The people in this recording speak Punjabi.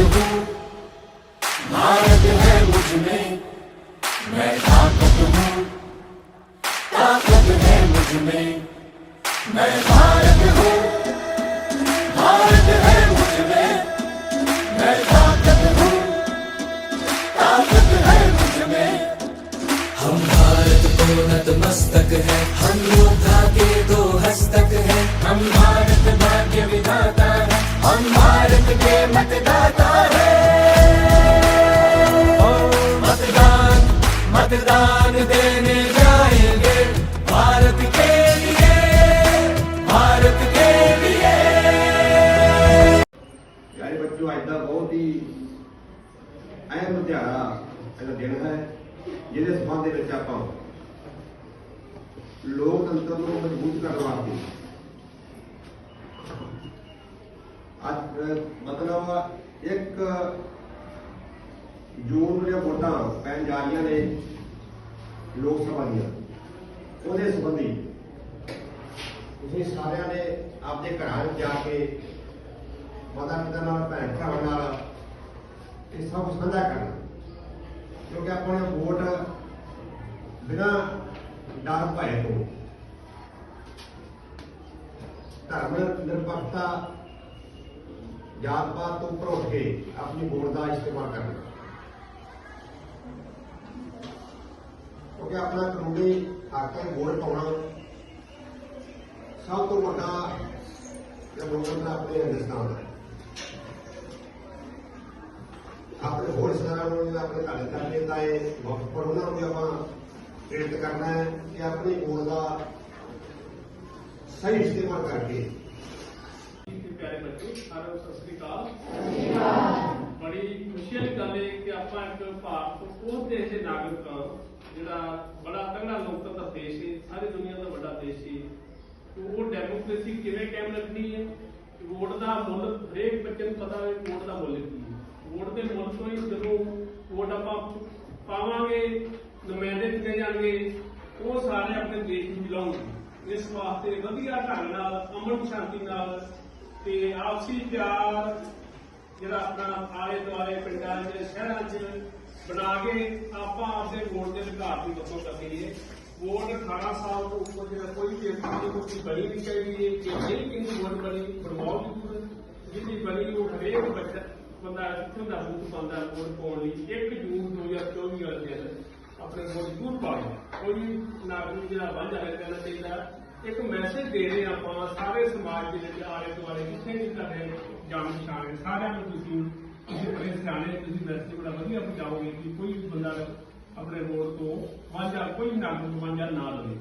हूँ भारत है मुझमें मैं ताकत हूँ ताकत है मुझमें मैं भारत हूँ भारत है मुझमें मैं ताकत हूँ ताकत है मुझमें हम भारत को नतमस्तक है, हम योद्धा के दो हस्तक है। हम भारत ਪਿਆਰੇ ਅੱਜ ਦਾ ਬਹੁਤ ਹੀ ਅਹਿਮ ਦਿਹਾੜਾ ਇਹਦਾ ਦਿਨ ਹੈ, ਜਿਹਦੇ ਸਬੰਧ ਦੇ ਵਿੱਚ ਆਪਾਂ ਲੋਕਤੰਤਰ ਨੂੰ ਮਜ਼ਬੂਤ ਕਰਨ ਵਾਸਤੇ ਅੱਜ, ਮਤਲਬ ਇੱਕ ਜੂਨ ਨੂੰ ਜਿਹੜੀਆਂ ਵੋਟਾਂ ਪੈਣ ਜਾ ਰਹੀਆਂ ਨੇ ਲੋਕ ਸਭਾ ਦੀਆਂ, ਉਹਦੇ ਸੰਬੰਧੀ ਤੁਸੀਂ ਸਾਰਿਆਂ ਨੇ ਆਪਦੇ ਘਰਾਂ ਵਿੱਚ ਜਾ ਕੇ ਮਾਤਾ ਪਿਤਾ ਨਾਲ, ਭੈਣ ਭਰਾਵਾਂ ਨਾਲ ਇਹ ਸਭ ਕੁਝ ਸਾਂਝਾ ਕਰਨਾ। ਕਿਉਂਕਿ ਆਪਾਂ ਨੇ ਵੋਟ ਬਿਨਾਂ ਡਰ ਭਏ ਤੋਂ। ਧਰਮ ਨਿਰਪੱਖਤਾ ਜਾਤ ਪਾਤ ਤੋਂ ਉੱਪਰ ਉੱਠ ਕੇ ਆਪਣੀ ਵੋਟ ਦਾ ਇਸਤੇਮਾਲ ਕਰਨਾ। ਕਿਉਂਕਿ ਆਪਣਾ ਕਾਨੂੰਨੀ ਹੱਕ ਹੈ, ਵੋਟ ਪਾਉਣਾ। ਸਭ ਤੋਂ ਵੱਡਾ ਇਹ ਲੋਕਤੰਤਰ ਆਪਣੇ ਹਿੰਦੁਸਤਾਨ ਦਾ ਹੈ ਆਪਣੇ ਹੋਰ ਸਿਆਰਾਂ ਨੂੰ ਆਪਣੇ ਘਰ ਕਰਦੇ ਤਾਂ ਇਹ ਪਰ ਉਹਨਾਂ ਨੂੰ ਆਪਾਂ ਪ੍ਰੇਰਿਤ ਕਰਨਾ ਹੈ ਕਿ ਆਪਣੀ ਵੋਟ ਦਾ ਸਹੀ ਇਸਤੇਮਾਲ ਕਰਕੇ। ਪਿਆਰੇ ਬੱਚੇ, ਸਾਰਿਆਂ ਨੂੰ ਸਤਿ ਸ੍ਰੀ ਅਕਾਲ। ਬੜੀ ਖੁਸ਼ੀ ਵਾਲੀ ਗੱਲ ਹੈ ਕਿ ਆਪਾਂ ਇੱਕ ਭਾਰਤ ਉਹ ਦੇਸ਼ ਦੇ ਨਾਗਰਿਕ ਹਾਂ, ਜਿਹੜਾ ਬੜਾ ਤਗੜਾ ਲੋਕਤੰਤਰ ਦੇਸ਼ ਹੈ ਸਾਰੀ ਦੁਨੀਆ ਦਾ ਵੱਡਾ ਦੇਸ਼ ਹੈ ਉਹ ਡੈਮੋਕ੍ਰੇਸੀ ਕਿਵੇਂ ਕਾਇਮ ਰੱਖਣੀ ਹੈ? ਵੋਟ ਦਾ ਮੁੱਲ ਹਰੇਕ ਬੱਚੇ ਨੂੰ ਪਤਾ ਹੈ ਵੋਟ ਦਾ ਮੁੱਲ ਕੀ ਹੈ। ਵੋਟ ਦੇ ਮੁੱਲ ਤੋਂ ਹੀ ਜਦੋਂ ਵੋਟ ਆਪਾਂ ਪਾਵਾਂਗੇ, ਨੁਮਾਇੰਦੇ ਚੁਣੇ ਜਾਣਗੇ, ਉਹ ਸਾਰੇ ਆਪਣੇ ਦੇਸ਼ ਨੂੰ ਚਲਾਉਣਗੇ ਇਸ ਵਾਸਤੇ ਵਧੀਆ ਢੰਗ ਨਾਲ, ਅਮਨ ਸ਼ਾਂਤੀ ਨਾਲ ਤੇ ਆਪਸੀ ਪਿਆਰ ਜਿਹੜਾ ਆਪਣਾ ਆਲੇ ਦੁਆਲੇ ਪਿੰਡਾਂ 'ਚ ਸ਼ਹਿਰਾਂ 'ਚ ਬਣਾ ਕੇ ਆਪਾਂ ਆਪਦੇ ਵੋਟ ਦੇ ਅਧਿਕਾਰ ਦੀ ਵਰਤੋਂ ਕਰਨੀ ਹੈ ਵੋਟ 18 ਸਾਲ ਤੋਂ ਉੱਪਰ ਜਿਹੜਾ ਕੋਈ ਵੀ ਵਿਅਕਤੀ ਦੀ ਕੋਈ ਬਣੀ ਨਹੀਂ ਚਾਹੀਦੀ ਹੈ ਕਿ ਨਹੀਂ ਕਿੰਨੀ ਵੋਟ ਬਣੀ ਬਣਵਾਓ ਜ਼ਰੂਰ ਜਿਹਦੀ ਬਣੀ ਉਹ ਹਰੇਕ ਬੱਚਾ ਬੰਦਾ ਇੱਥੋਂ ਦਾ ਬੂਥ ਪਾਉਂਦਾ ਵੋਟ ਪਾਉਣ ਲਈ 1 ਜੂਨ 2024 ਵਾਲੇ ਦਿਨ ਆਪਣੇ ਵੋਟ ਜ਼ਰੂਰ ਪਾਓ ਕੋਈ ਨਾਗਰਿਕ ਜਿਹੜਾ ਵਾਂਝਾ ਹੈ ਕਹਿਣਾ ਚਾਹੀਦਾ, ਇੱਕ ਮੈਸੇਜ ਦੇ ਰਹੇ ਆਪਾਂ, ਸਾਰੇ ਸਮਾਜ ਦੇ ਵਿੱਚ ਆਲੇ ਦੁਆਲੇ ਜਿੱਥੇ ਵੀ ਤੁਹਾਡੇ ਜਾਣ ਪਛਾਣ ਹੈ, ਸਾਰਿਆਂ ਨੂੰ ਤੁਸੀਂ ਤੁਸੀਂ ਬੜੇ ਸਿਆਣੇ ਤੁਸੀਂ ਮੈਸੇਜ ਬੜਾ ਵਧੀਆ ਪਹੁੰਚਾਓਗੇ ਕਿ ਕੋਈ ਵੀ ਬੰਦਾ ਆਪਣੇ ਵੋਟ ਤੋਂ ਵਾਂਝਾ ਕੋਈ ਨਾਗਰਿਕ ਵਾਂਝਾ ਨਾ ਲਵੇ।